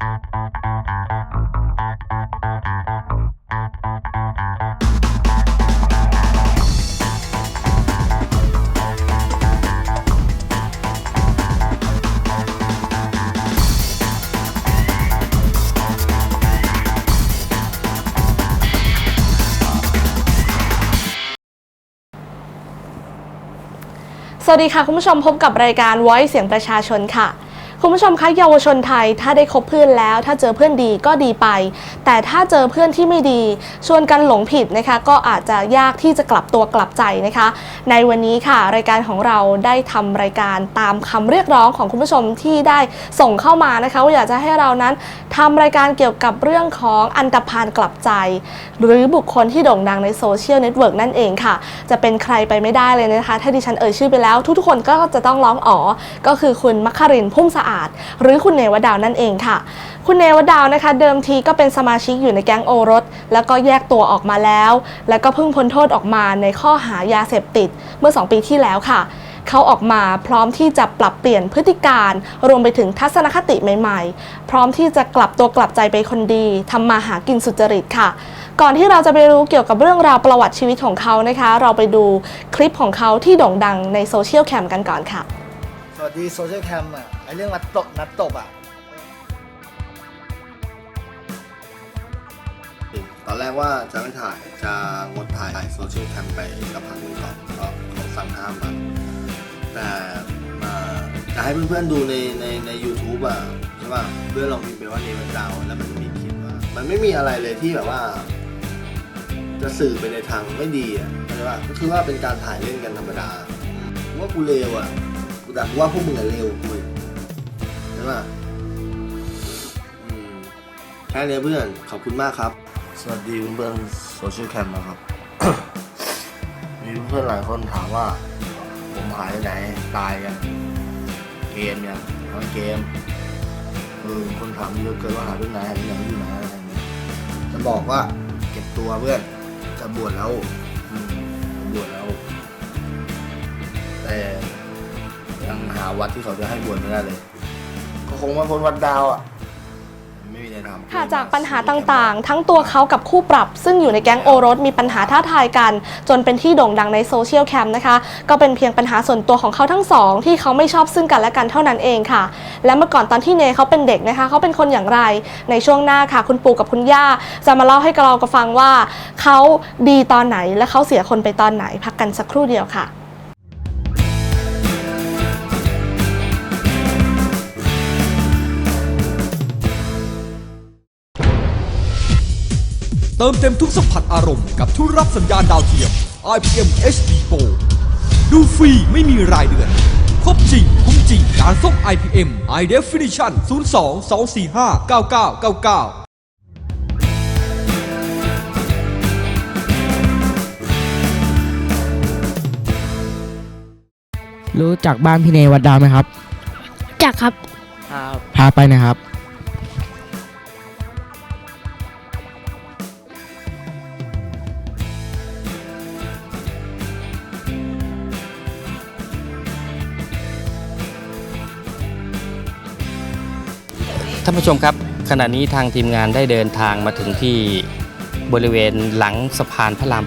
สวัสดีค่ะ คุณผู้ชมพบกับรายการ Voice เสียงประชาชนค่ะ คุณผู้ชมคะเยาวชนไทยถ้าได้คบเพื่อนแล้ว ถ้าเจอเพื่อนดีก็ดีไป แต่ถ้าเจอเพื่อนที่ไม่ดี ชวนกันหลงผิดนะคะ ก็อาจจะยากที่จะกลับตัวกลับใจนะคะ ในวันนี้ค่ะ รายการของเราได้ทำรายการตามคำเรียกร้องของคุณผู้ชมที่ได้ส่งเข้ามานะคะว่าอยากจะให้เรานั้นทำรายการเกี่ยวกับเรื่องของอันตรพานกลับใจ หรือบุคคลที่โด่งดังในโซเชียลเน็ตเวิร์กนั่นเองค่ะ จะเป็นใครไปไม่ได้เลยนะคะ ถ้าดิฉันเอ่ยชื่อไปแล้ว ทุกๆคนก็จะต้องร้องอ๋อก็คือคุณมัคคารินพุ่มสะอาด หรือคุณเนวดาวนั่นเองค่ะ คุณเนวดาวนะคะ เดิมทีก็เป็นสมาชิกอยู่ในแก๊งโอรส แล้วก็แยกตัวออกมาแล้ว แล้วก็เพิ่งพ้นโทษออกมาในข้อหายาเสพติดเมื่อ 2 ปีที่แล้วค่ะเขาออกมาพร้อมที่จะปรับเปลี่ยนพฤติการ รวมไปถึงทัศนคติใหม่ ๆ พร้อมที่จะกลับตัวกลับใจเป็นคนดีทำมาหากินสุจริตค่ะ ก่อนที่เราจะไปรู้เกี่ยวกับเรื่องราวประวัติชีวิตของเขานะคะ เราไปดูคลิปของเขาที่โด่งดังในโซเชียลแคมกันก่อนค่ะ สวัสดีโซเชียลแคมอะ เรื่องนัดตบนัดตบอะตอนแรกว่าจะไม่ถ่ายจะงดถ่ายโซเชียลแคมไปกับพักหนึงก่อนเพราะเขาสั่งห้ามมาแต่มาจะให้เพื่อนๆดูในในใน u t u b e อะใช่ป่ะเพื่อนลองพิมพ์ไปว่าเนวันดาวแล้วมันจะมีคลิปว่ามันไม่มีอะไรเลยที่แบบว่า จะสื่อไปในทางไม่ดีอะใช่ป่ะก็คือว่าเป็นการถ่ายเล่นกันธรรมดาว่ากูเลวอะกูแต่กูว่าพวกมึงอะเลวกู อีกใช่ป่ะอืมแค่นี้เพื่อน ขอบคุณมากครับ สวัสดีเพื่อนๆโซเชียลแคมนะครับ มีเพื่อนหลายคนถามว่า ผมหายไปไหนตายยังเกมยังทั้งเกมเออคนถามเยอะเกินว่าหายไปไหนหายไปไหนอยู่ไหนอะไรอย่างเงี้ยจะบอกว่าเก็บตัวเพื่อน จะบวชแล้วอืมจะบวชแล้ว แต่ยังหาวัดที่เขาจะให้บวชไม่ได้เลยก็ คงมาพ้นวัดดาวอะ ไม่มีอะไรทำค่ะจากปัญหาต่างๆ ทั้งตัวเขากับคู่ปรับ ซึ่งอยู่ในแก๊งโอรสมีปัญหาท้าทายกัน จนเป็นที่โด่งดังในโซเชียลแคมนะคะ ก็เป็นเพียงปัญหาส่วนตัวของเขาทั้งสอง ที่เขาไม่ชอบซึ่งกันและกันเท่านั้นเองค่ะ และเมื่อก่อนตอนที่เนเขาเป็นเด็กนะคะ เขาเป็นคนอย่างไร ในช่วงหน้าค่ะ คุณปู่กับคุณย่า จะมาเล่าให้เรากฟังว่า เขาดีตอนไหนและเขาเสียคนไปตอนไหน พักกันสักครู่เดียวค่ะ เติมเต็มทุกสัมผัสอารมณ์กับทุกรับสัญญาณดาวเทียม IPM HD Pro ดูฟรีไม่มีรายเดือน ครบจริง คุ้มจริง การส่ง IPM High Definition 02 245 9999รู้จักบ้านพี่เนวัดดาวไหมครับ จักครับ พาไปนะครับ ผู้ชมครับ ขณะนี้ทางทีมงานได้เดินทางมาถึงที่บริเวณหลังสะพานพระราม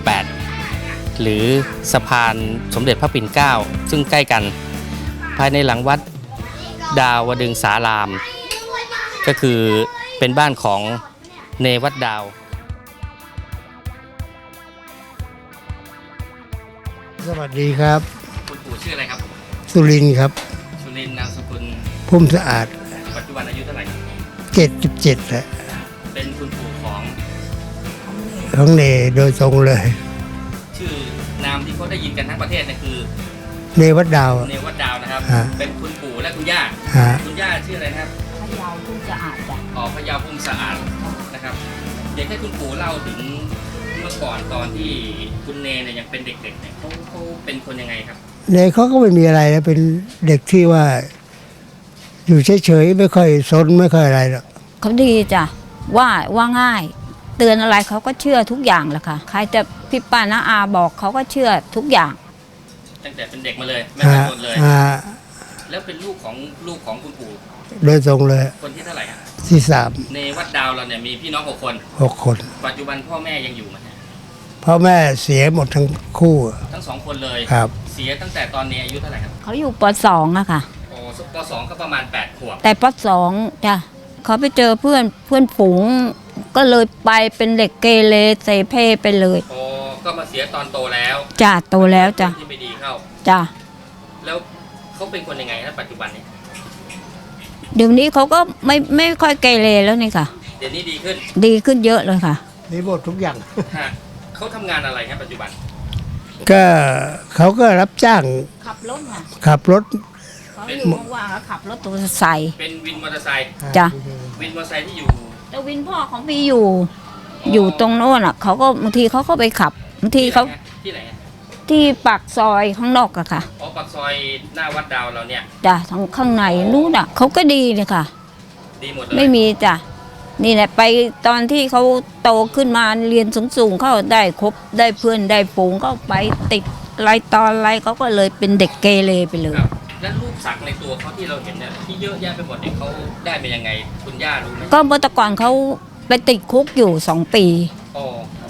8 หรือสะพานสมเด็จพระปิ่นเกล้าซึ่งใกล้กัน ภายในหลังวัดดาวดึงสาราม ก็คือเป็นบ้านของเนวัดดาวสวัสดีครับ คุณปู่ชื่ออะไรครับ สุรินทร์ครับ สุรินทร์นามสกุลพุ่มสะอาด ปัจจุบันอายุเท่าไหร่ ครับ77แหละเป็นคุณปู่ของของเนโดยตรงเลย ชื่อนามที่เขาได้ยินกันทั้งประเทศเนี่ยคือเนวัดดาวเนวัดดาวนะครับ ฮะ เป็นคุณปู่และคุณย่า ฮะคุณย่าชื่ออะไรนะครับพะเยาผู้สะอาดจ้ะอ๋อพระยาพุ่มสะอาดนะครับอยากให้คุณปู่เล่าถึงเมื่อก่อนตอนที่คุณเนเนี่ยยังเป็นเด็กๆเนี่ยเขาเขาเป็นคนยังไงครับ เนเขาก็ไม่มีอะไรนะเป็นเด็กที่ว่า อยู่เฉยๆไม่ค่อยสนไม่ค่อยอะไรหรอกเขาดีจ้ะว่าว่าง่าย เตือนอะไรเขาก็เชื่อทุกอย่างแหละค่ะใครจะพี่ป้าน้าอาบอกเขาก็เชื่อทุกอย่าง ตั้งแต่เป็นเด็กมาเลยไม่ฮะเป็นคนเลยฮะแล้วเป็นลูกของลูกของคุณปู่โดยตรงเลยคนที่เท่าไหร่ฮะที่สามในวัดดาวเราเนี่ยมีพี่น้องหกคน หกคน ปัจจุบันพ่อแม่ยังอยู่ไหมฮะพ่อแม่เสียหมดทั้งคู่ทั้งสองคนเลย ครับ เสียตั้งแต่ตอนนี้อายุเท่าไหร่ครับ เขาอยู่ปสองอะค่ะโอ้ ปสองก็ประมาณ 8 ขวบ แต่ปสองจ้ะเขาไปเจอเพื่อนเพื่อนฝูง ก็เลยไปเป็นเด็กเกเรเสเพไปเลยโอ้ก็มาเสียตอนโตแล้วจ้ะโตแล้วจ้ะที่ไม่ดีเข้าจ้ะแล้วเขาเป็นคนยังไงนะปัจจุบันนี้เดี๋ยวนี้เขาก็ไม่ไม่ค่อยเกเรแล้วนี่ค่ะ เดี๋ยวนี้ดีขึ้น ดีขึ้นเยอะเลยค่ะนี่หมดทุกอย่าง ฮะเขาทำงานอะไรครับปัจจุบัน ก็เขาก็รับจ้างขับรถค่ะขับรถ เขาอยู่ว่างๆแล้วขับรถตัวใส่เป็นวินมอเตอร์ไซค์จ้ะวินมอเตอร์ไซค์ที่อยู่แต่วินพ่อของพี่อยู่ อยู่ตรงโน้นอะ เขาก็บางทีเขาก็ไปขับบางทีเขาที่ไหนฮะที่ปากซอยข้างนอกอะค่ะอ๋อปากซอยหน้าวัดดาวเราเนี่ย จ้ะทางข้างในนู้นอะเขาก็ดีเลยค่ะ ดีหมดเลยไม่มีจ้ะนี่แหละไปตอนที่เขาโตขึ้นมาเรียนสูงๆเขาได้คบได้เพื่อนได้ฝูงก็ไปติดอะไรตอนอะไรเขาก็เลยเป็นเด็กเกเรไปเลย ครับ แล้วรูปสักในตัวเขาที่เราเห็นเนี่ยที่เยอะแยะไปหมดเนี่ยเขาได้มายังไงคุณย่ารู้ไหมก็เมื่อแตะก่อนเขาไปติดคุกอยู่สองปีอ๋อ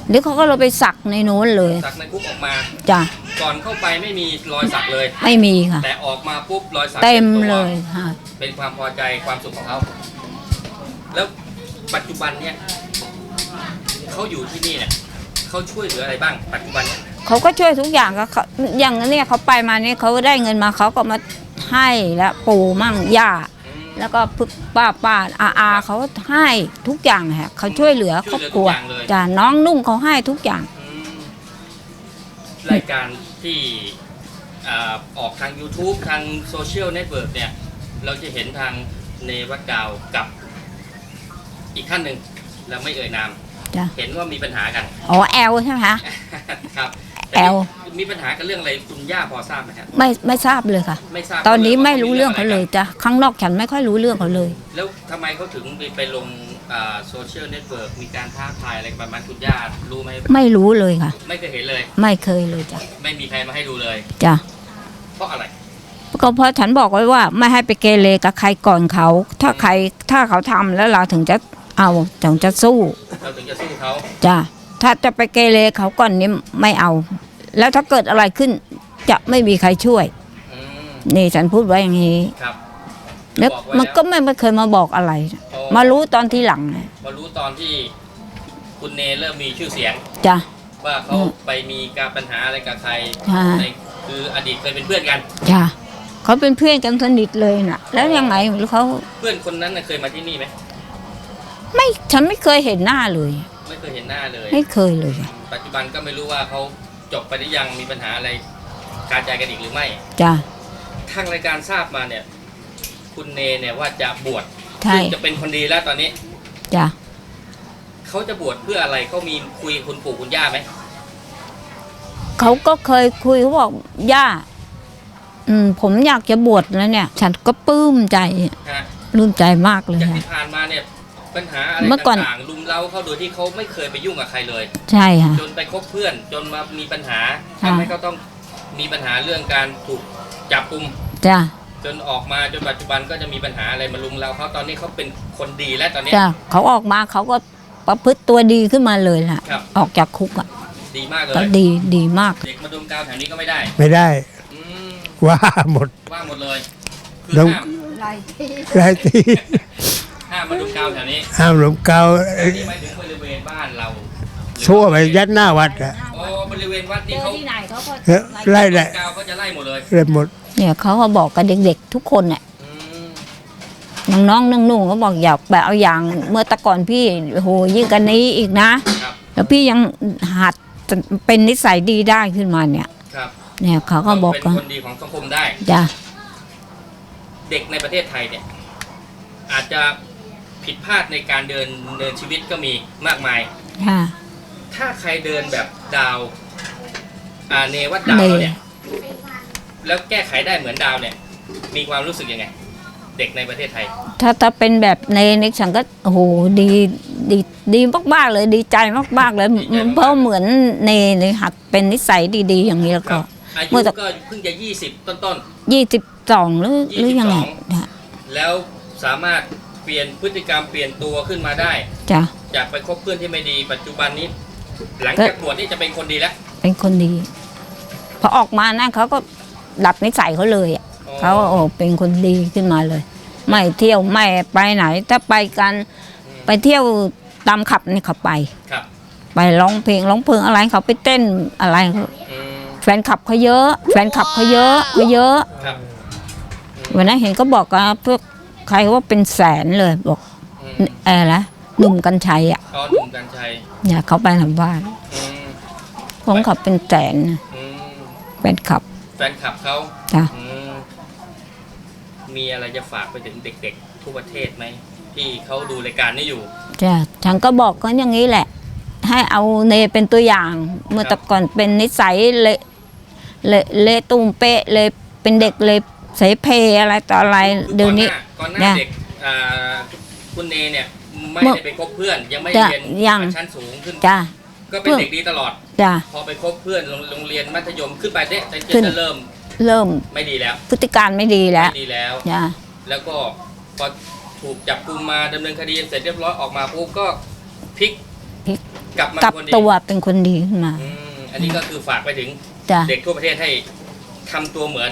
หรือเขาก็เลยไปสักในโน้นเลยสักในคุกออกมา จ้ะก่อนเข้าไปไม่มีรอยสักเลย ไม่มีค่ะ แต่ออกมาปุ๊บรอยสักเต็มตัวเลยค่ะ เป็นความพอใจความสุขของเขาแล้วปัจจุบันเนี่ยเขาอยู่ที่นี่เนี่ยเขาช่วยเหลืออะไรบ้าง ปัจจุบันเนี่ยเขาก็ช่วยทุกอย่างก็เขาอย่างเนี้ยเขาไปมาเนี่ยเขาได้เงินมาเขาก็มา ให้แล้วปู่มั่งย่าอืมแล้วก็พึกป้าป้าอาอาเขาให้ทุกอย่างค่ะเขาช่วยเหลือครอบครัวช่วยเหลือทุกอย่างเลย จ้ะน้องนุ่งเขาให้ทุกอย่างอืมรายการที่อ่าออกทาง YouTube ทางโซเชียลเน็ตเวิร์กเนี่ย เราจะเห็นทางเนวัดดาวกับอีกท่านหนึ่งเราไม่เอ่ยนาม จ้ะ เห็นว่ามีปัญหากัน อ๋อแอลใช่ไหมคะ ครับแอล มีปัญหากันเรื่องอะไรคุณย่าพอทราบไหมครับไม่ไม่ทราบเลยค่ะ ไม่ทราบตอนนี้ว่าไม่รู้เรื่องเขาเลยจ้ะข้างนอกฉันไม่ค่อยรู้เรื่องเขาเลย แล้วทำไมเขาถึงไปลงโซเชียลเน็ตเวิร์กมีการท้าทายอะไรประมาณคุณย่ารู้ไหมไม่รู้เลยค่ะ ไม่เคยเห็นเลย ไม่เคยเลยจ้ะไม่มีใครมาให้ดูเลยจ้ะเพราะอะไรก็เพราะฉันบอกไว้ว่าไม่ให้ไปเกเรกับใครก่อนเขา ถ้าใครถ้าเขาทำแล้วเราถึงจะเอาถึงจะสู้เราถึงจะสู้เขาจ้ะถ้าจะไปเกเรเขาก่อนนี้ไม่เอา แล้วถ้าเกิดอะไรขึ้น จะไม่มีใครช่วย อืมนี่ฉันพูดไว้อย่างนี้ ครับแล้วบอกไว้มันก็ไม่ไม่เคยมาบอกอะไรโอ้มารู้ตอนที่หลังนะมารู้ตอนที่คุณเนเริ่มมีชื่อเสียง จ้ะ ว่าเขาอืมไปมีการปัญหาอะไรกับใครค่ะในคืออดีตเคยเป็นเพื่อนกัน จ้ะเขาเป็นเพื่อนกันสนิทเลยน่ะแล้วยังไงไม่รู้เขาเพื่อนคนนั้นน่ะเคยมาที่นี่ไหมไม่ฉันไม่เคยเห็นหน้าเลย ไม่เคยเห็นหน้าเลย ไม่เคยเลยจ้ะปัจจุบันก็ไม่รู้ว่าเขา จบไปหรือยังมีปัญหาอะไรการใจกันอีกหรือไม่จ้ะ ทางรายการทราบมาเนี่ย คุณเนเนี่ยว่าจะบวชใช่ ซึ่งจะเป็นคนดีแล้วตอนนี้จ้ะเขาจะบวชเพื่ออะไรเขามีคุยกับคุณปู่คุณย่าไหมเขาก็เคยคุยเขาบอกย่า อืม ผมอยากจะบวชแล้วเนี่ย ฉันก็ปลื้มใจฮะปลื้มใจมากเลยจากค่ะที่ผ่านมาเนี่ย ปัญหาอะไรเมื่อก่อน ต่างๆลุมเล้าเขาโดยที่เขาไม่เคยไปยุ่งกับใครเลย ใช่ค่ะ จนไปคบเพื่อนจนมามีปัญหาค่ะ ทำให้เขาต้องมีปัญหาเรื่องการถูกจับกุม จ้ะจนออกมาจนปัจจุบันก็จะมีปัญหาอะไรมาลุมเราเขาตอนนี้เขาเป็นคนดีแล้วตอนนี้ จ้ะเขาออกมาเขาก็ประพฤติตัวดีขึ้นมาเลยล่ะ ครับ ออกจากคุกอะ ดีมากเลก็ย ดีดีมาก เด็กมาดมกาวแถวนี้ก็ไม่ได้ ไม่ได้อืมว่าหมด ว่างหมดเลย คือแล้วห้ามรายที่ ห้ามมาดมกาวแถวนี้ห้ามหลมเกาแต่นี่หมายถึงบริเวณบ้านเราทั่วไปยัดหน้าวัดอะอ๋อบริเวณวัดนี่เขาที่ไหนเขาก็เออไล่แหละกาวเขาจะไล่หมดเลยเรียบหมด เนี่ยเขาก็บอกกับเด็กๆทุกคนเนี่ยอืมน้องๆนุ่งๆก็บอกอยากแบบเอาอย่างเมื่อแตะก่อนพี่โอ้โหยิ่งกันนี้อีกนะ ครับแล้วพี่ยังหัดเป็นนิสัยดีได้ขึ้นมาเนี่ย ครับเนี่ยเขาก็บอกเป็นว่าคนดีของสังคมได้ จ้ะเด็กในประเทศไทยเนี่ย อาจจะ ผิดพลาดในการเดินเดินชีวิตก็มีมากมาย ค่ะ ถ้าใครเดินแบบดาวอ่าเนวัดดาวเราเนี่ย แล้วแก้ไขได้เหมือนดาวเนี่ย มีความรู้สึกยังไง เด็กในประเทศไทย ถ้าถ้าเป็นแบบในนิกฉันก็โอ้โหดีดีดีมากๆเลยดีใจมากๆเลยดีใจมากเพราะเหมือนในในหัดเป็นนิสัยดีๆ อย่างนี้แล้วครัก็บอาเมื่ยุอแต่ก็เพิ่งจะยี่สิบต้น ยี่สิบสองหรือหรือยังไง22เนี่ยๆแล้วสามารถ เปลี่ยนพฤติกรรมเปลี่ยนตัวขึ้นมาได้ จ้ะ จากไปคบเพื่อนที่ไม่ดีปัจจุบันนี้ หลังก็จากบวชนี่จะเป็นคนดีแล้วเป็นคนดี พอออกมานะเขาก็ดับนิสัยเขาเลยอะอ๋อเขาโอ้เป็นคนดีขึ้นมาเลย ไม่เที่ยวไม่ไปไหน ถ้าไปกันไปเที่ยวตามขับนี่เขาไป ครับ ไปร้องเพลงร้องเพลงอะไรเขาไปเต้นอะไรเขาอืมแฟนคลับเขาเยอะ แฟนคลับเขาเยอะเขาเยอะ ครับ วันนั้นเห็นก็บอกว่าพวก ใครว่าเป็นแสนเลยบอกอืมเออละหนุ่มกัญชัยอะอ๋อหนุ่มกัญชัยเนี่ยเขาไปทำบ้านอืมของเขาเป็นแสนนะอืมแฟนคลับแฟนคลับเขาจ้ะ อืมมีอะไรจะฝากไปถึงเด็ก ๆ ทั่วประเทศไหมที่เขาดูรายการนี้อยู่ จ้ะฉันก็บอกก็อย่างนี้แหละ ให้เอาเนเป็นตัวอย่าง เมื่อแต่ก่อนเป็นนิสัยเละเละเละตุ้มเป๊ะเลยเป็นเด็กเลย เสเพอะไรต่ออะไรคือเดี๋ยวนี้ ก่อนหน้าก่อนหเนี่น้ายเด็กอ่าคุณเนเนี่ยไม่เมื่อได้ไปคบเพื่อนยังไม่จ้ะเรียนยัง ชั้นสูงขึ้น จ้ะ ก็เป็นเด็กดีตลอด จ้ะ พอไปคบเพื่อนโรงโรงเรียนมัธยมขึ้นไปเนี่ยขึ้น จะเริ่มเริ่มไม่ดีแล้วพฤติการไม่ดีแล้วไม่ดีแล้ว จ้ะ แล้วก็พอถูกจับกุมมาดำเนินคดีเสร็จเรียบร้อยออกมาปุ๊บก็พลิกพลิก กลับมากลับคนดีตัวเป็นคนดีขึ้นมา อืมอันนี้ก็คือฝากไปถึงจ้ะ เด็กทั่วประเทศให้ทำตัวเหมือน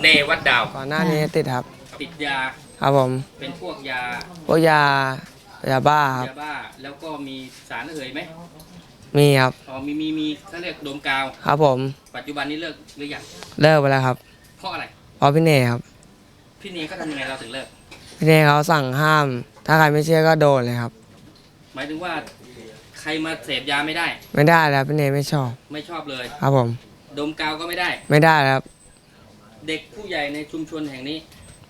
เนวัดดาวก่อนหน้านี้ติดครับ ติดยาครับผมเป็นพวกยาพวกยายาบ้าครับ ยาบ้าแล้วก็มีสารระเหยไหมมีครับอ๋อมีมีมีเขาเรียกดมกาว ครับผมปัจจุบันนี้เลิกหรือยังเลิกไปแล้วครับเพราะอะไร เพราะพี่เนครับ พี่เนเขาทำยังไงเราถึงเลิก พี่เนเขาสั่งห้าม ถ้าใครไม่เชื่อก็โดนเลยครับ หมายถึงว่าใครมาเสพยาไม่ได้ ไม่ได้แล้วพี่เนไม่ชอบไม่ชอบเลย ครับผม ดมกาวก็ไม่ได้ ไม่ได้แล้วครับ เด็กผู้ใหญ่ในชุมชนแห่งนี้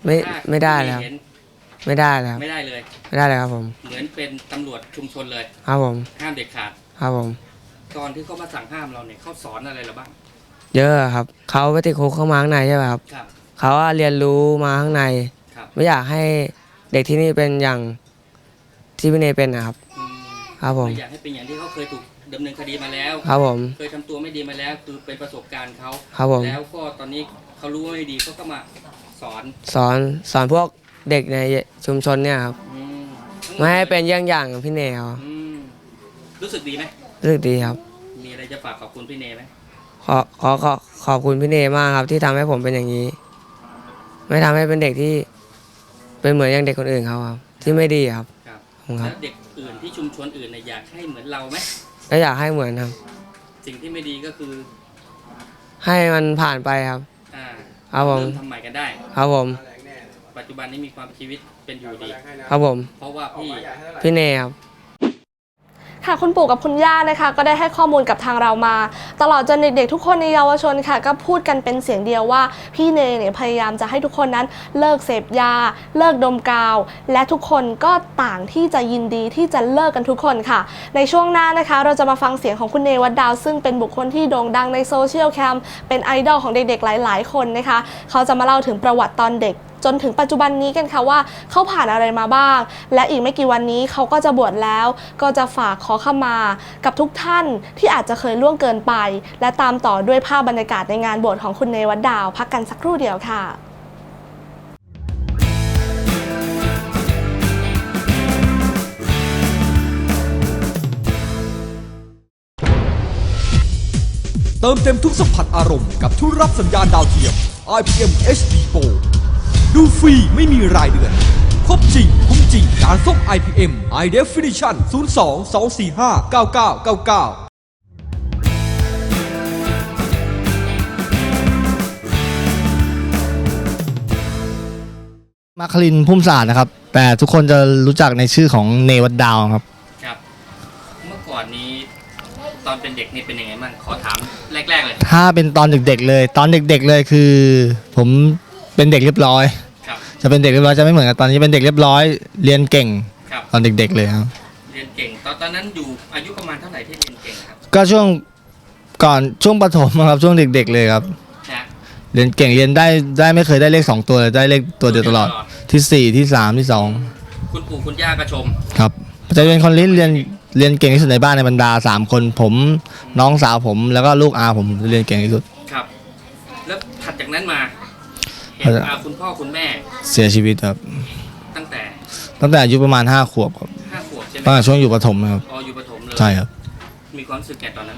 ไม่ถ้าไม่ได้แล้ว เห็นไม่ได้แล้วครับไม่ได้เลย ไม่ได้เลยครับผม เหมือนเป็นตำรวจชุมชนเลย ครับผม ห้ามเด็ดขาด ครับผม ตอนที่เขามาสั่งห้ามเราเนี่ยเขาสอนอะไรเราบ้าง เยอะครับ เขาไปติดคุกเข้ามาข้างในใช่ไหมครับ ครับ เขาว่าเรียนรู้มาข้างใน ครับไม่อยากให้เด็กที่นี่เป็นอย่างที่พี่เนเป็นนะครับ อืมครับผม ไม่อยากให้เป็นอย่างที่เขาเคยถูกดำเนินคดีมาแล้ว ครับผม เคยทำตัวไม่ดีมาแล้ว คือเป็นประสบการณ์เขา ครับผม แล้วก็ตอนนี้ เขารู้ว่าไม่ดีเขาก็มาสอนสอนสอนพวกเด็กในชุมชนเนี่ยครับอืมทั้งดไม่ให้เป็นเยี่ยงอย่างกับพี่เนเขาอืมรู้สึกดีไหมรู้สึกดีครับ มีอะไรจะฝากขอบคุณพี่เนไหมขอขอขอขอบคุณพี่เนมากครับ ที่ทำให้ผมเป็นอย่างนี้ ไม่ทำให้เป็นเด็กที่ เป็นเหมือนอย่างเด็กคนอื่นเขาครับ ที่ไม่ดีครับครับขอบคุณคแล้รับวเด็กอื่นที่ชุมชนอื่นเนี่ยอยากให้เหมือนเราไหมก็อยากให้เหมือนครับ สิ่งที่ไม่ดีก็คือให้มันผ่านไปครับ อ่าครับผมเริ่มทำใหม่กันได้ ครับผมปัจจุบันนี้มีความชีวิตเป็นอยู่ดี ครับผม เพราะว่าพี่พี่เนครับ ค่ะคุณปู่กับคุณย่านะคะ ก็ได้ให้ข้อมูลกับทางเรามา ตลอดจนเด็กๆทุกคนในเยาวชนค่ะ ก็พูดกันเป็นเสียงเดียวว่า พี่เนยเนี่ยพยายามจะให้ทุกคนนั้นเลิกเสพยา เลิกดมกาว และทุกคนก็ต่างที่จะยินดีที่จะเลิกกันทุกคนค่ะ ในช่วงหน้านะคะ เราจะมาฟังเสียงของคุณเนวัดดาว ซึ่งเป็นบุคคลที่โด่งดังในโซเชียลแคมเป็นไอดอลของเด็กๆหลาย ๆ คนนะคะ เขาจะมาเล่าถึงประวัติตอนเด็ก จนถึงปัจจุบันนี้กันค่ะว่าเขาผ่านอะไรมาบ้าง และอีกไม่กี่วันนี้เขาก็จะบวชแล้ว ก็จะฝากขอขมากับทุกท่านที่อาจจะเคยล่วงเกินไป และตามต่อด้วยภาพบรรยากาศในงานบวชของคุณเนวัดดาว พักกันสักครู่เดียวค่ะเติมเต็มทุกสัมผัสอารมณ์กับทุกรับสัญญาณดาวเทียม IPM HD Pro ดูฟรีไม่มีรายเดือน ครบจริง คุ้มจริง การส่ง IPM High Definition 02 245 9999มาคลินพุ่มศาสตร์นะครับ แต่ทุกคนจะรู้จักในชื่อของเนวัดดาวครับ ครับ เมื่อก่อนนี้ตอนเป็นเด็กนี่เป็นยังไงบ้างขอถามแรก ๆ เลย ถ้าเป็นตอนเด็กๆเลย ตอนเด็กๆเลยคือ ผม เป็นเด็กเรียบร้อย ครับ จะเป็นเด็กเรียบร้อยจะไม่เหมือนกับตอนนี้เป็นเด็กเรียบร้อย เรียนเก่งครับ ตอนเด็ก ๆ เลยครับ เรียนเก่ง ตอนตอนนั้นอยู่อายุประมาณเท่าไหร่ที่เรียนเก่งครับก็ช่วงก่อนช่วงประถมครับช่วงเด็ก ๆ เลยครับ นะเรียนเก่งเรียนได้ได้ไม่เคยได้เลขสองตัวเลยได้เลขตัวเดียวตลอดที่สี่ที่สามที่สองคุณปู่คุณย่าก็ชม ครับจะเป็นคนเรียนเรียนเรียนเก่งที่สุดในบ้านในบรรดาสามคนผมน้องสาวผมแล้วก็ลูกอาผมเรียนเก่งที่สุด ครับ แล้วถัดจากนั้นมาเห็นถัดจาก อ่าคุณพ่อคุณแม่เสียชีวิตครับ ตั้งแต่ตั้งแต่อายุประมาณห้าขวบครับห้าขวบใช่ไหมตั้งแต่ช่วงอยู่ประถมนะครับอ๋ออยู่ประถมเลยใช่ครับ มีความรู้สึกแก่ตอนนั้น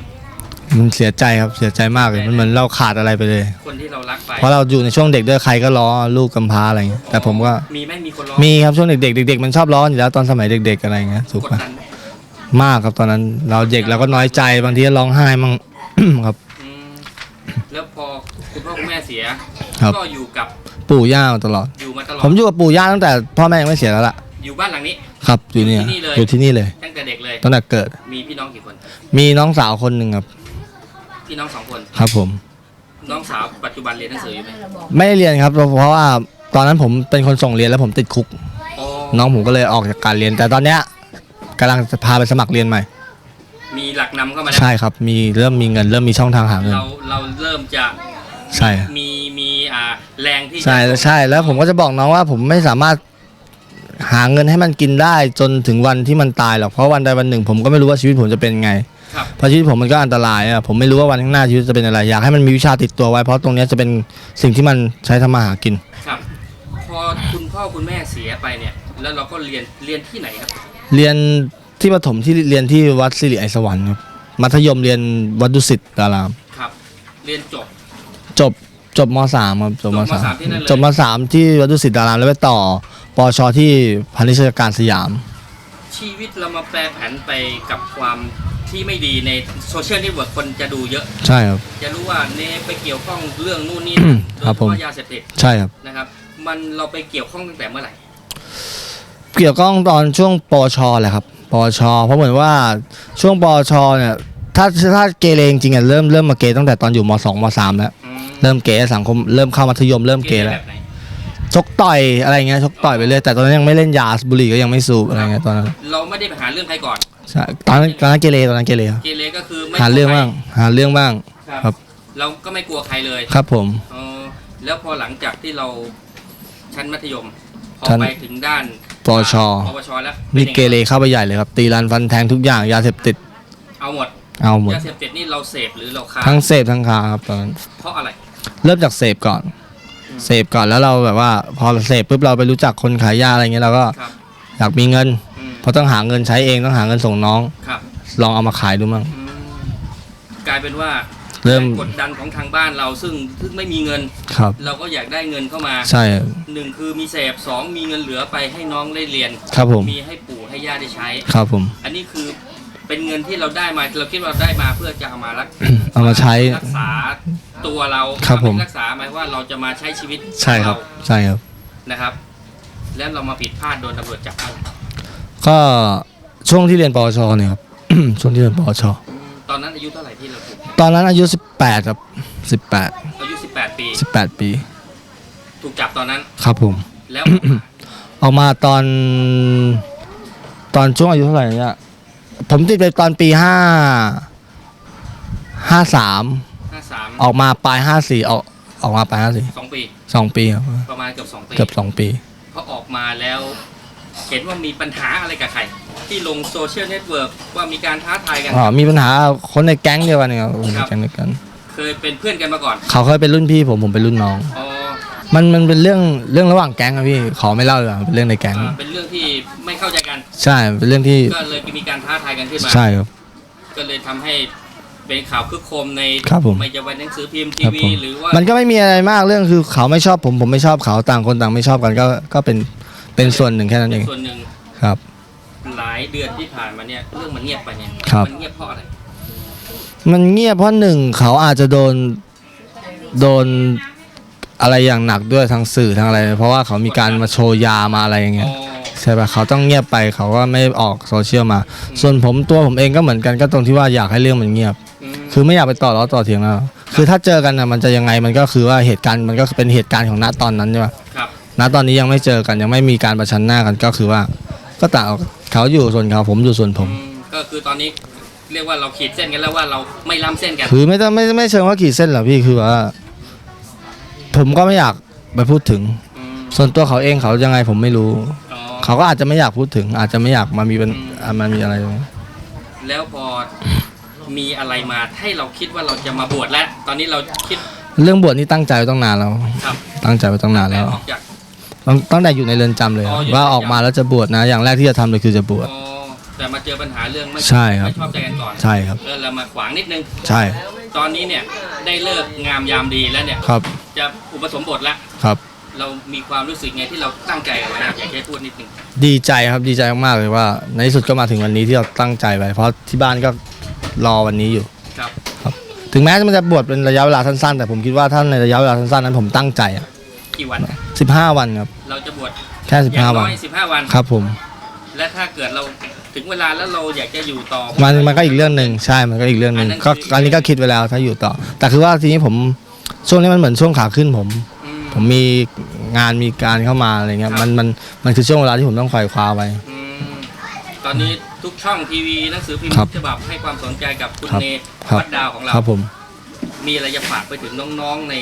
มันเสียใจครับเสียใจมากเลยมันเหมือนเราขาดอะไรไปเลย คนที่เรารักไปเพราะเราอยู่ในช่วงเด็กด้วยใครก็ล้อลูกกำพร้าอะไรเงี้ยแต่ผมก็มีไหมมีคนร้องมีครับช่วงเด็กๆเด็ก ๆ มันชอบล้ออยู่แล้วตอนสมัยเด็ก ๆอะไรเงี้ยถูกกดปะดันไหมมากครับตอนนั้นเราเด็กเราก็น้อยใจบางทีก็ร้องไห้มั่ง ครับ อืมแล้วพอ คุณพ่อคุณแม่เสีย ครับ ก็อยู่กับปู่ย่ามาตลอด อยู่มาตลอด ผมอยู่กับปู่ย่าตั้งแต่พ่อแม่ยังไม่เสียแล้วล่ะอยู่บ้านหลังนี้ ครับ อยู่เนี่ยอยู่ที่นี่เลยอยู่ที่นี่เลย ตั้งแต่เด็กเลย ตั้งแต่เกิด มีพี่น้องกี่คน มีน้องสาวคนหนึ่งครับ พี่น้องสองคน ครับ ผม น้องสาวปัจจุบันเรียนหนังสืออยู่ไหมไม่ได้เรียนครับ เพราะว่าตอนนั้นผมเป็นคนส่งเรียนแล้วผมติดคุกอ๋อน้องผมก็เลยออกจากการเรียน แต่ตอนเนี้ยกำลังจะพาไปสมัครเรียนใหม่ มีหลักนำเข้ามาแล้ว ใช่ครับ มีเริ่มมีเงิน เริ่มมีช่องทางหาเงิน เราเราเริ่มจะ ใช่ครับมีมีอ่าแรงที่จะ ใช่ใช่แล้วผมก็จะบอกน้องว่าผมไม่สามารถหาเงินให้มันกินได้จนถึงวันที่มันตายหรอกเพราะวันใดวันหนึ่ง ผมก็ไม่รู้ว่าชีวิตผมจะเป็นไงครับ เพราะชีวิตผมมันก็อันตรายอะผมไม่รู้ว่าวันข้างหน้าชีวิตจะเป็นอะไรอยากให้มันมีวิชาติดตัวไว้ เพราะตรงเนี้ยจะเป็นสิ่งที่มันใช้ทำมาหากิน ครับ พอคุณพ่อคุณแม่เสียไปเนี่ย แล้วเราก็เรียนเรียนที่ไหนครับ เรียนที่ประถมที่เรียนที่วัดสิริไอสวรรค์ครับมัธยมเรียนวัดดุสิตดาราม ครับ เรียนจบ จบจบมสามครับจบมจบมสามสามที่นั่นเลย จบมสามที่วัดดุสิตดารามแล้วไปต่อปอชที่พาณิชยการสยาม ชีวิตเรามาแปรผันไปกับความที่ไม่ดีในโซเชียลเน็ตเวิร์กคนจะดูเยอะ ใช่ครับ จะรู้ว่าเนไปเกี่ยวข้องเรื่องนู่นนี่อืมโดยครับเฉผม พาะยาเสพติดใช่ครับ นะครับ มันเราไปเกี่ยวข้องตั้งแต่เมื่อไหร่ เกี่ยวข้องตอนช่วงปอชแหละครับปอชเพราะเหมือนว่าช่วงปอชเนี่ยถ้าถ้าเกเรจริงๆอะเริ่มเริ่มมาเกตั้งแต่ตอนอยู่มสองมสามแล้วอืม เริ่มเกสังคมเริ่มเข้ามัธยมเริ่มเกเกย์แล้วแบบไหนชกต่อยอะไรเงี้ยชกต่อยไปเรื่อยแต่ตอนนั้นยังไม่เล่นยาบุหรี่ก็ยังไม่สูบอะไรเงี้ยตอนนั้นเราไม่ได้ไปหาเรื่องใครก่อน ใช่ตอนนั้นตอนนั้นเกเรตอนนั้นเกเรครับเกเรก็คือไม่หาเรื่องบ้างหาเรื่องบ้าง ครับครับเราก็ไม่กลัวใครเลยครับผมอ๋อแล้วพอหลังจากที่เราชั้นมัธยม พอชั้นไปถึงด้านปวช ปวชแล้วนี่เกเรเข้าไปใหญ่เลยครับ ตีรันฟันแทงทุกอย่างยาเสพติดเอาหมดเอาหมด ยาเสพติดนี่เราเสพหรือเราค้าทั้งเสพทั้งค้าครับตอนนั้นเพราะอะไร เริ่มจากเสพก่อน เสพก่อนแล้วเราแบบว่า พอเราเสพปุ๊บเราไปรู้จักคนขายยาอะไรเงี้ยเราก็ครับอยากมีเงินอืมเพราะต้องหาเงินใช้เองต้องหาเงินส่งน้อง ครับลองเอามาขายดูมั่งอืมกลายเป็นว่าเริ่มแรงกดดันของทางบ้านเราซึ่งซึ่งไม่มีเงิน ครับ เราก็อยากได้เงินเข้ามาใช่หนึ่งคือมีเสพสองมีเงินเหลือไปให้น้องได้เรียน ครับผมมีให้ปู่ให้ย่าได้ใช้ ครับผม อันนี้คือเป็นเงินที่เราได้มา เราคิดว่าเราได้มาเพื่อจะเอามารัก เอามาใช้ รักษา ตัวเราครับผมไรักษาหมายว่าเราจะมาใช้ชีวิตใช่ครับของเาใช่ครับนะครับ แล้วเรามาผิดพลาดโดนตำรวจจับก็ช่วงที่เรียนปวชเนี่ยครับ ช่วงที่เรียนปวชตอนนั้นอายุเท่าไหร่ที่เราถูกตอนนั้นอายุ 18ครับ18 อายุ 18 ปี 18 ปี ถูกจับตอนนั้นครับผม แล้ว ออกมาตอน ตอนช่วงอายุเท่าไหร่เนี่ยผมติดไปตอนปีห้าห้าสาม53 ออกมาปลายห้าสี่ออกออกมาปลายห้าสี่2ปี สองปีครับประมาณเกือบ2ปีเกือบสองปีพอออกมาแล้ว เห็นว่ามีปัญหาอะไรกับใคร ที่ลงโซเชียลเน็ตเวิร์กว่ามีการท้าทายกัน อ๋อมีปัญหาคนในแก๊งเดียวกันเนี่ยครับคนในแก๊งเดียวกัน เคยเป็นเพื่อนกันมาก่อน เขาเคยเป็นรุ่นพี่ผมผมเป็นรุ่นน้อง อ๋อ มันมันเป็นเรื่องเรื่องระหว่างแก๊งอะพี่ขอไม่เล่าเลยเป็นเรื่องในแก๊ง อ่าเป็นเรื่องที่ไม่เข้าใจกัน ใช่เป็นเรื่องที่ก็เลยมีการท้าทายกันขึ้นมา ใช่ครับ ก็เลยทำให้ เป็นข่าวคึกโครมในครับผม ไม่จะวันหนังสือพิมพ์ทีครับวีผมหรือว่า มันก็ไม่มีอะไรมากเรื่องคือเขาไม่ชอบผมผมไม่ชอบเขาต่างคนต่างไม่ชอบกันก็ก็เป็นเป็นส่วนหนึ่งแค่นั้นเองส่วนหนึ่งครับ หลายเดือนที่ผ่านมาเนี่ยเรื่องมันเงียบไปเนี่ยครับ มันเงียบเพราะอะไรมันเงียบเพราะหนึ่งเขาอาจจะโดนโดนอะไรอย่างหนักด้วยทางสื่อทางอะไร เพราะว่าเขามีการมาโชว์ยามาอะไรอย่างเงี้อ๋ย อใช่ปะเขาต้องเงียบไปเขาก็ไม่ออกโซเชียลมา ส่วนผมตัวผมเองก็เหมือนกันก็ตรงที่ว่าอยากให้เรื่องมันเงียบอืม คือไม่อยากไปต่อล้อต่อเถียงแล้วคือถ้าเจอกันนะมันจะยังไงมันก็คือว่าเหตุการณ์มันก็เป็นเหตุการณ์ของณตอนนั้นใช่ปะครับณตอนนี้ยังไม่เจอกันยังไม่มีการประชันหน้ากันก็คือว่า ก็ต่างเขาอยู่ส่วนเขาผมอยู่ส่วนผม อืมก็คือตอนนี้เรียกว่าเราขีดเส้นกันแล้วว่าเราไม่ล้ำเส้นกัน คือไม่ต้องไม่ไม่เชิงว่าขีดเส้นหรอกพี่คือว่า ผมก็ไม่อยากไปพูดถึง อืมส่วนตัวเขาเองเขายังไงผมไม่รู้ อ๋อ เขาก็อาจจะไม่อยากพูดถึง อาจจะไม่อยากมามีเป็นอืม อะมามีอะไร แล้วพอ มีอะไรมาให้เราคิดว่าเราจะมาบวชแล้ว ตอนนี้เราคิดเรื่องบวชนี่ตั้งใจไว้ตั้งนานแล้ว ครับตั้งใจไว้ตั้งนานแล้ว ออกจาก ตั้งตั้งแต่อยู่ในเรือนจำเลย อ๋ออยู่ว่าในเรือนจำ ออกมาแล้วจะบวชนะ อย่างแรกที่จะทำเลยคือจะบวช อ๋อแต่มาเจอปัญหาเรื่องไม่ใช่ครับ ไม่ชอบใจกันก่อนใช่ครับแล้วเรามาขวางนิดนึง ใช่ตอนนี้เนี่ยได้เลิกงามยามดีแล้วเนี่ย ครับจะอุปสมบทแล้ว ครับ เรามีความรู้สึกไงที่เราตั้งใจเอาไว้อยากให้พูดนิดนึง ดีใจครับดีใจมากๆเลยว่า ในที่สุดก็มาถึงวันนี้ที่เราตั้งใจไว้เพราะที่บ้านก็ รอวันนี้อยู่ครับ ถึงแม้มันจะบวชเป็นระยะเวลาสั้นๆ แต่ผมคิดว่าถ้าในระยะเวลาสั้นๆนั้นผมตั้งใจอะกี่วัน15วันครับ เราจะบวชแค่อย่าง15วัน้นอย15วัน ครับผมและถ้าเกิดเราถึงเวลาแล้วเราอยากจะอยู่ต่อ มันมันก็อีกเรื่องหนึ่งใช่มันก็อีกเรื่องหนึ่งอันนั้นก็คือ อันนี้ก็คิดไว้แล้วถ้าอยู่ต่อ แต่คือว่าทีนี้ผมช่วงนี้มันเหมือนช่วงขาขึ้นผม อืม ผมมีงานมีการเข้ามาอะไรเงี้ยครับ มันมันมันคือช่วงเวลาที่ผมต้องคอยคว้าไว้ อืมตอนนี้ ทุกช่องทีวีหนังสือพิมพ์ครับทุกฉบับให้ความสนใจกับคุณครับเนครับ วัดดาวของเรา ครับผม มีอะไรจะฝากไปถึงน้องๆใน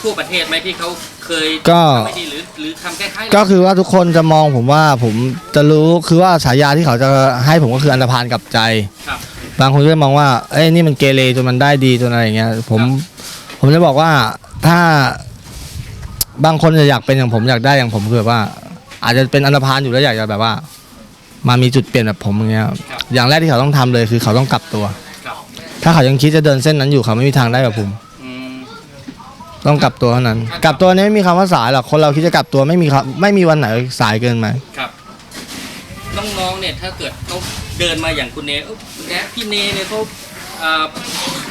ทั่วประเทศไหมที่เขาเคยก็ ทำไม่ดีหรือหรือทำคล้ายๆก็คือว่าทุกคนจะมองผมว่าผมจะรู้คือว่าฉายาที่เขาจะให้ผมก็คืออันธพาลกับใจ ครับ บางคนก็จะมองว่าเอ้ยนี่มันเกเรจนมันได้ดีจนอะไรอย่างเงี้ยผมผมจะบอกว่าถ้าบางคนจะอยากเป็นอย่างผมอยากได้อย่างผมคือแบบว่า อาจจะเป็นอันธพาลอยู่แล้วอยากจะแบบว่า มามีจุดเปลี่ยนแบบผมอย่างเงี้ยครับอย่างแรกที่เขาต้องทำเลยคือเขาต้องกลับตัว ครับถ้าเขายังคิดจะเดินเส้นนั้นอยู่เขาไม่มีทางได้แบบผม อืม ต้องกลับตัวเท่านั้นกลับตัวนี้ไม่มีคำว่าสายหรอกคนเราคิดจะกลับตัวไม่มีครับไม่มีวันไหนสายเกินไปครับน้องๆเนี่ยถ้าเกิดเขาเดินมาอย่างคุณเนเอ้าแนะพี่เนเนี่ยเขาอ่า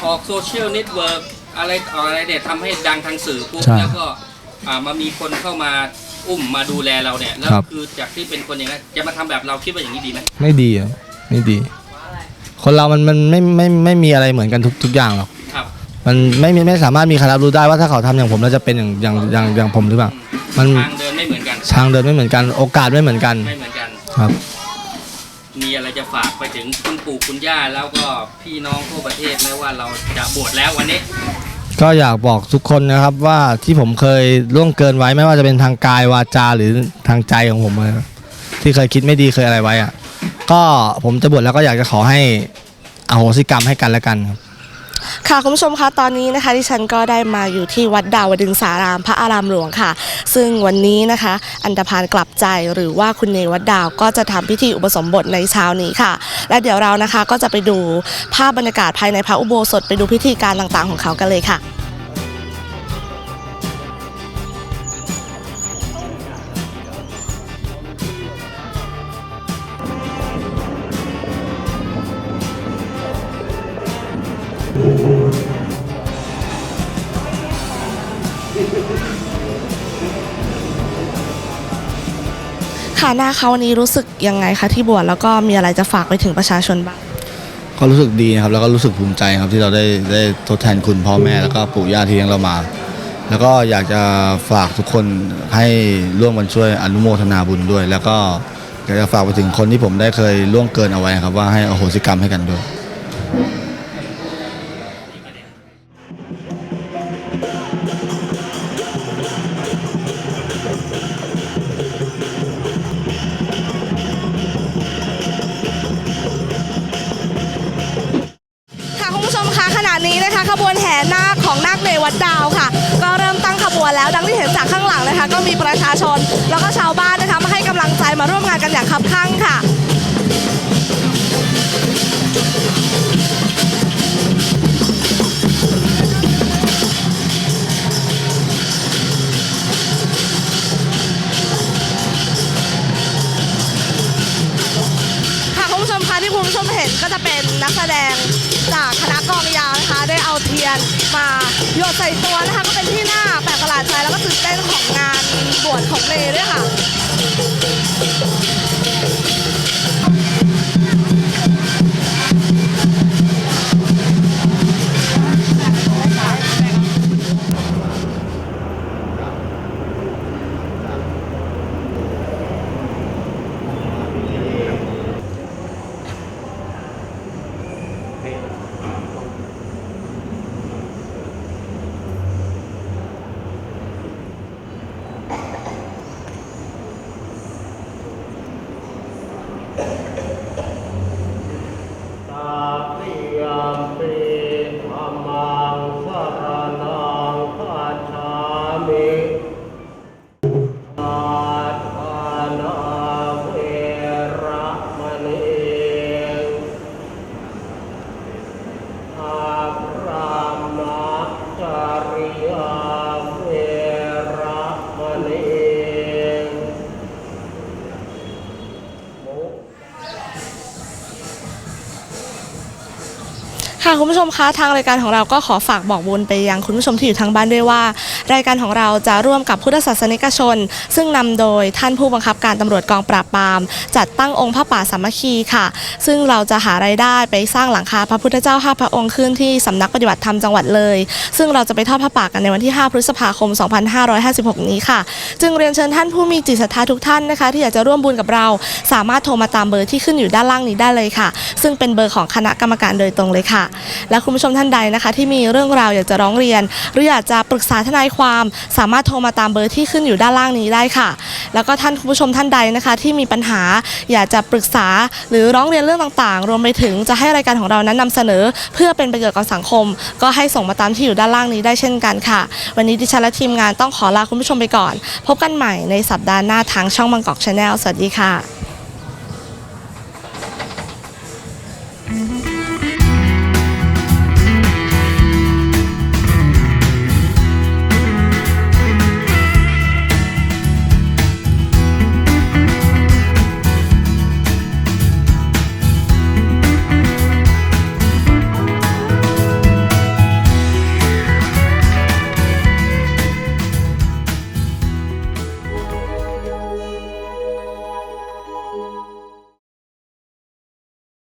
ออกโซเชียลเน็ตเวิร์กอะไรต่ออะไรเนี่ยทำให้ดังทางสื่อปุ๊บใช่แล้วก็อ่ามามีคนเข้ามา อุ้มมาดูแลเราเนี่ยแล้วครับ คือจากที่เป็นคนอย่างนั้นจะมาทำแบบเราคิดว่าอย่างนี้ดีไหมไม่ดีอะไม่ดี คนเรามันมันไม่ไม่ไม่ไม่มีอะไรเหมือนกันทุกทุกอย่างหรอก ครับ มันไม่มีไม่สามารถมีใครรับรู้ได้ว่าถ้าเขาทำอย่างผมแล้วจะเป็นอย่างอย่างอย่างอย่างผมหรือเปล่า มันทางเดินไม่เหมือนกันทางเดินไม่เหมือนกัน โอกาสไม่เหมือนกัน ไม่เหมือนกัน ครับ มีอะไรจะฝากไปถึงคุณปู่คุณย่าแล้วก็พี่น้องทั่วประเทศไหมว่าเราจะบวชแล้ววันนี้ ก็อยากบอกทุกคนนะครับว่าที่ผมเคยล่วงเกินไว้ไม่ว่าจะเป็นทางกายวาจาหรือทางใจของผมอะที่เคยคิดไม่ดีเคยอะไรไว้อะก็ผมจะบวชแล้วก็อยากจะขอให้อโหสิกรรมให้กันและกันครับ ค่ะคุณผู้ชมคะตอนนี้นะคะที่ฉันก็ได้มาอยู่ที่วัดดาวดึงสารามพระอารามหลวงค่ะ ซึ่งวันนี้นะคะ อันดพานกลับใจหรือว่าคุณเนวัดดาวก็จะทำพิธีอุปสมบทในเช้านี้ค่ะ และเดี๋ยวเรานะคะก็จะไปดูภาพบรรยากาศภายในพระอุโบสถไปดูพิธีการต่างๆของเขากันเลยค่ะ ค่ะหน้าเขาวันนี้รู้สึกยังไงคะที่บวชแล้วก็มีอะไรจะฝากไปถึงประชาชนบ้าง ก็รู้สึกดีนะครับแล้วก็รู้สึกภูมิใจครับที่เราได้ได้ทดแทนคุณพ่อแม่แล้วก็ปู่ย่าที่เลี้ยงเรามา แล้วก็อยากจะฝากทุกคนให้ร่วมกันช่วยอนุโมทนาบุญด้วย แล้วก็อยากจะฝากไปถึงคนที่ผมได้เคยล่วงเกินเอาไว้ครับว่าให้อโหสิกรรมให้กันด้วย บวนแห่นาคของนาคเนวัดดาวค่ะ ก็เริ่มตั้งขบวนแล้ว ดังที่เห็นจากข้างหลังนะคะ ก็มีประชาชนแล้วก็ชาวบ้านนะคะมาให้กำลังใจมาร่วมงานกันอย่างคับคั่งค่ะค่ะคุณผู้ชมคะที่คุณผู้ชมเห็นก็จะเป็นนักแสดงจากคณะกองยาวนะคะได้เอา ยนมาโยดใส่ตัวนะคะก็เป็นที่หน้าแปลกประหลาดใจแล้วก็ตื่นเต้นของงานบวชของเลด้วยค่ะ คุณผู้ชมคะทางรายการของเราก็ขอฝากบอกบุญไปยังคุณผู้ชมที่อยู่ทางบ้านด้วยว่า รายการของเราจะร่วมกับพุทธศาสนิกชน ซึ่งนำโดยท่านผู้บังคับการตำรวจกองปราบปราม จัดตั้งองค์พระป่าสามัคคีค่ะ ซึ่งเราจะหารายได้ไปสร้างหลังคาพระพุทธเจ้าห้าพระองค์ขึ้นที่สำนักปฏิบัติธรรมจังหวัดเลย ซึ่งเราจะไปทอดพระป่ากันในวันที่ 5 พฤษภาคม 2556 นี้ค่ะ จึงเรียนเชิญท่านผู้มีจิตศรัทธาทุกท่านนะคะ ที่อยากจะร่วมบุญกับเรา สามารถโทรมาตามเบอร์ที่ขึ้นอยู่ด้านล่างนี้ได้เลยค่ะ ซึ่งเป็นเบอร์ของคณะกรรมการโดยตรงเลยค่ะและคุณผู้ชมท่านใดนะคะ ที่มีเรื่องราวอยากจะร้องเรียน หรืออยากจะปรึกษาทนายความ สามารถโทรมาตามเบอร์ที่ขึ้นอยู่ด้านล่างนี้ได้ค่ะ แล้วก็ท่านคุณผู้ชมท่านใดนะคะ ที่มีปัญหาอยากจะปรึกษาหรือร้องเรียนเรื่องต่างๆ รวมไปถึงจะให้รายการของเรานั้นนำเสนอ เพื่อเป็นประโยชน์กับสังคม ก็ให้ส่งมาตามที่อยู่ด้านล่างนี้ได้เช่นกันค่ะ วันนี้ดิฉันและทีมงานต้องขอลาคุณผู้ชมไปก่อน พบกันใหม่ในสัปดาห์หน้าทางช่องบางกอกชาแนลสวัสดีค่ะ